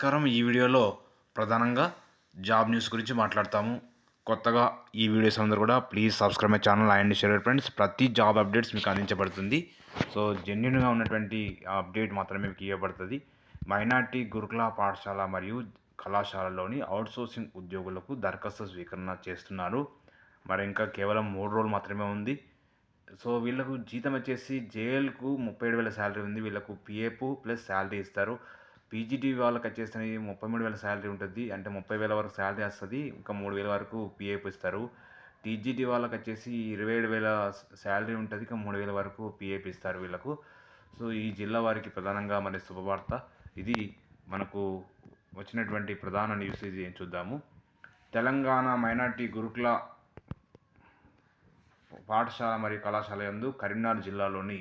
నమస్కారం. ఈ వీడియోలో ప్రధానంగా జాబ్ న్యూస్ గురించి మాట్లాడతాము. కొత్తగా ఈ వీడియోస్ అందరూ కూడా please subscribe my channel and share friends. ప్రతి జాబ్ అప్డేట్స్ మీకు అందించబడుతుంది. సో జెన్యున్గా ఉన్నటువంటి అప్డేట్ మాత్రమే మీకు ఇవ్వబడుతుంది. మైనార్టీ గురుకుల పాఠశాల మరియు కళాశాలలోని అవుట్సోర్సింగ్ ఉద్యోగులకు దరఖాస్తు స్వీకరణ చేస్తున్నారు. మరి ఇంకా కేవలం మూడు రోజులు మాత్రమే ఉంది. సో వీళ్ళకు జీతం వచ్చేసి జేఎల్కు ముప్పై ఏడు వేల శాలరీ ఉంది. వీళ్ళకు పిఎఫ్ ప్లస్ శాలరీ ఇస్తారు. పీజీటీ వాళ్ళకి వచ్చేసి ముప్పై మూడు వేల శాలరీ ఉంటుంది. అంటే ముప్పై వేల వరకు శాలరీ వస్తుంది. ఇంకా మూడు వేల వరకు పిఎఫ్ ఇస్తారు టీజీటీ వాళ్ళకి వచ్చేసి ఇరవై ఏడు వేల శాలరీ ఉంటుంది. ఇంకా మూడు వేల వరకు పిఎఫ్ ఇస్తారు వీళ్ళకు. సో ఈ జిల్లా వారికి ప్రధానంగా మరి శుభవార్త. ఇది మనకు వచ్చినటువంటి ప్రధాన న్యూస్ ఇది చూద్దాము. తెలంగాణ మైనార్టీ గురుకుల పాఠశాల మరియు కళాశాల యందు కరీంనగర్ జిల్లాలోని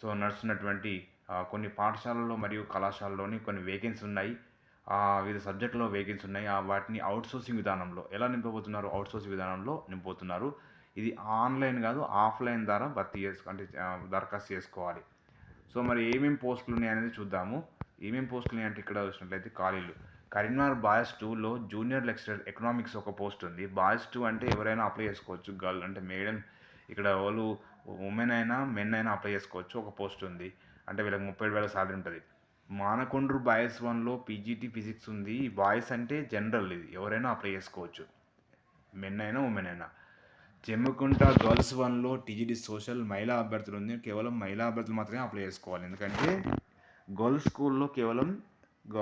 సో నడుస్తున్నటువంటి కొన్ని పాఠశాలల్లో మరియు కళాశాలలోని కొన్ని వేకెన్సీ ఉన్నాయి. ఆ, వివిధ సబ్జెక్టులో వేకెన్సీ ఉన్నాయి. ఆ వాటిని అవుట్సోర్సింగ్ విధానంలో ఎలా నింపబోతున్నారు? అవుట్సోర్సింగ్ విధానంలో నింపబోతున్నారు. ఇది ఆన్లైన్ కాదు ఆఫ్లైన్ ద్వారా భర్తీ చేసుకో అంటే దరఖాస్తు చేసుకోవాలి. సో మరి ఏమేమి పోస్టులు ఉన్నాయి అనేది చూద్దాము. ఏమేమి పోస్టులు ఉన్నాయి అంటే ఇక్కడ చూసినట్లయితే ఖాళీలు. కరీంనగర్ బాయ్స్ టూలో జూనియర్ లెక్చరర్ ఎకనామిక్స్ ఒక పోస్ట్ ఉంది. బాయ్స్ టూ అంటే ఎవరైనా అప్లై చేసుకోవచ్చు. గర్ల్ అంటే మేడం ఇక్కడ వాళ్ళు ఉమెన్ అయినా మెన్ అయినా అప్లై చేసుకోవచ్చు. ఒక పోస్ట్ ఉంది. అంటే వీళ్ళకి ముప్పై వేల సాలరీ ఉంటుంది. మానకొండ్రు బాయ్స్ వన్లో పీజీటీ ఫిజిక్స్ ఉంది. బాయ్స్ అంటే జనరల్ ఇది. ఎవరైనా అప్లై చేసుకోవచ్చు. మెన్ అయినా ఉమెన్ అయినా. జమ్మికుంట గర్ల్స్ వన్లో టీజీడీ సోషల్ మహిళా అభ్యర్థులు ఉంది. కేవలం మహిళా అభ్యర్థులు మాత్రమే అప్లై చేసుకోవాలి. ఎందుకంటే గర్ల్స్ స్కూల్లో కేవలం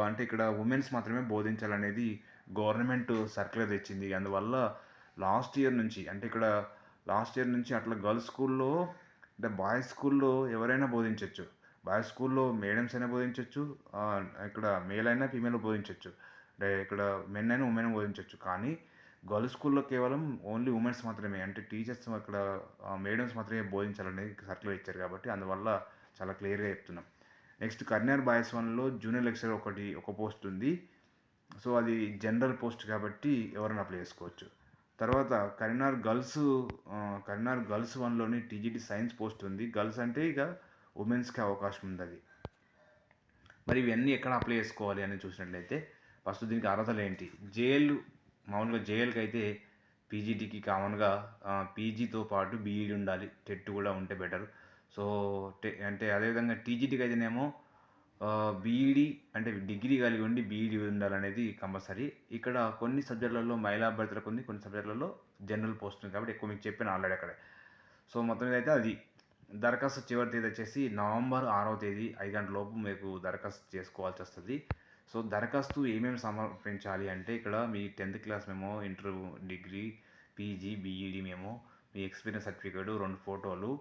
అంటే ఇక్కడ ఉమెన్స్ మాత్రమే బోధించాలనేది గవర్నమెంట్ సర్క్యులర్ తెచ్చింది. అందువల్ల లాస్ట్ ఇయర్ నుంచి అంటే ఇక్కడ లాస్ట్ ఇయర్ నుంచి అట్లా గర్ల్స్ స్కూల్లో అంటే బాయ్స్ స్కూల్లో ఎవరైనా బోధించవచ్చు బాయ్స్ స్కూల్లో మేడమ్స్ అయినా బోధించవచ్చు ఇక్కడ మేల్ అయినా ఫీమేల్ బోధించవచ్చు అంటే ఇక్కడ మెన్ అయినా ఉమెన్ బోధించవచ్చు కానీ గర్ల్స్ స్కూల్లో కేవలం ఓన్లీ ఉమెన్స్ మాత్రమే అంటే టీచర్స్ అక్కడ మేడమ్స్ మాత్రమే బోధించాలనేది సర్కిల్ ఇచ్చారు కాబట్టి అందువల్ల చాలా క్లియర్గా చెప్తున్నాం. నెక్స్ట్ కర్నర్ బాయ్స్ వన్లో జూనియర్ లెక్చరర్ ఒకటి ఒక పోస్ట్ ఉంది. సో అది జనరల్ పోస్ట్ కాబట్టి ఎవరైనా అప్లై చేసుకోవచ్చు. తర్వాత కరీంనగర్ గర్ల్స్ కరీనార్ గర్ల్స్ వన్లోని టీజీటీ సైన్స్ పోస్ట్ ఉంది. గర్ల్స్ అంటే ఇక ఉమెన్స్కి అవకాశం ఉంది అది మరి ఇవన్నీ ఎక్కడ అప్లై చేసుకోవాలి అని చూసినట్లయితే ఫస్ట్ దీనికి అర్హతలు ఏంటి? జేఎల్ మామూలుగా జేఎల్కి అయితే పీజీటీకి కామన్గా పీజీతో పాటు బీఈడి ఉండాలి టెట్ కూడా ఉంటే బెటర్. సో టె అంటే అదేవిధంగా టీజీటీకి అయితేనేమో బీఈడి అంటే డిగ్రీ కలిగి ఉండి బీఈడి ఉండాలనేది కంపల్సరీ. ఇక్కడ కొన్ని సబ్జెక్టులలో మహిళా అభ్యర్థులకు ఉంది కొన్ని సబ్జెక్టులలో జనరల్ పోస్ట్ ఉంది కాబట్టి ఎక్కువ మీకు చెప్పాను ఆల్రెడీ అక్కడే. సో మొత్తం మీద అయితే అది. దరఖాస్తు చివరి తేదీ వచ్చేసి నవంబర్ ఆరవ తేదీ ఐదు గంటల లోపు మీకు దరఖాస్తు చేసుకోవాల్సి వస్తుంది. సో దరఖాస్తు ఏమేమి సమర్పించాలి అంటే ఇక్కడ మీ టెన్త్ క్లాస్ మేము inter degree PG B Ed మేము మీ ఎక్స్పీరియన్స్ సర్టిఫికేట్ రెండు ఫోటోలు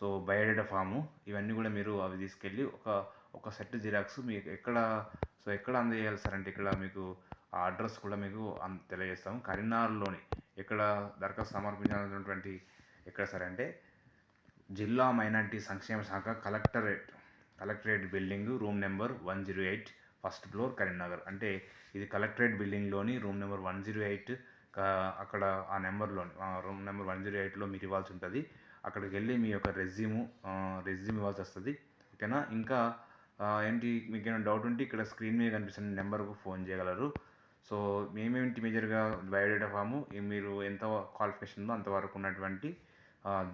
సో బయోడేటా ఫాము ఇవన్నీ కూడా మీరు అవి తీసుకెళ్ళి ఒక ఒక సెట్ జిరాక్స్ మీకు ఎక్కడ సో ఎక్కడ అందజేయాలి సార్ అంటే ఇక్కడ మీకు ఆ అడ్రస్ కూడా మీకు అన్- తెలియజేస్తాము. కరీంనగర్లోని ఎక్కడ దరఖాస్తు సమర్పించాల్సినటువంటి ఎక్కడ సార్ అంటే జిల్లా మైనార్టీ సంక్షేమ శాఖ collectorate collectorate building room number one zero eight first floor Karimnagar. అంటే ఇది collectorate బిల్డింగ్లోని room number one zero eight అక్కడ ఆ నెంబర్లో రూమ్ నెంబర్ వన్ జీరో ఎయిట్లో మీరు ఇవ్వాల్సి ఉంటుంది. అక్కడికి వెళ్ళి మీ యొక్క రెజ్యూము రెజ్యూమ్ ఇవ్వాల్సి వస్తుంది. ఓకేనా? ఇంకా ఏంటి మీకు ఏమైనా డౌట్ ఉంటే ఇక్కడ స్క్రీన్ మీద కనిపిస్తున్న నెంబర్కు ఫోన్ చేయగలరు. సో మేమేంటి మేజర్గా బయోడేటా ఫాము మీరు ఎంత క్వాలిఫికేషన్ ఉందో అంతవరకు ఉన్నటువంటి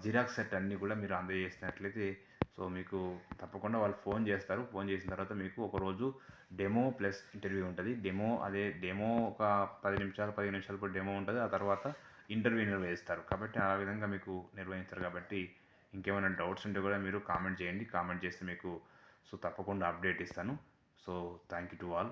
జిరాక్స్ సెట్ అన్నీ కూడా మీరు అందజేసినట్లయితే సో మీకు తప్పకుండా వాళ్ళు ఫోన్ చేస్తారు. ఫోన్ చేసిన తర్వాత మీకు ఒకరోజు డెమో ప్లస్ ఇంటర్వ్యూ ఉంటుంది. డెమో అదే డెమో ఒక పది నిమిషాలు పదిహేను నిమిషాలు పాటు డెమో ఉంటుంది. ఆ తర్వాత ఇంటర్వ్యూ నిర్వహిస్తారు కాబట్టి ఆ విధంగా మీకు నిర్వహిస్తారు. కాబట్టి ఇంకేమైనా డౌట్స్ ఉంటే కూడా మీరు కామెంట్ చేయండి. కామెంట్ చేస్తే మీకు సో తప్పకుండా అప్డేట్ ఇస్తాను. So thank you to all.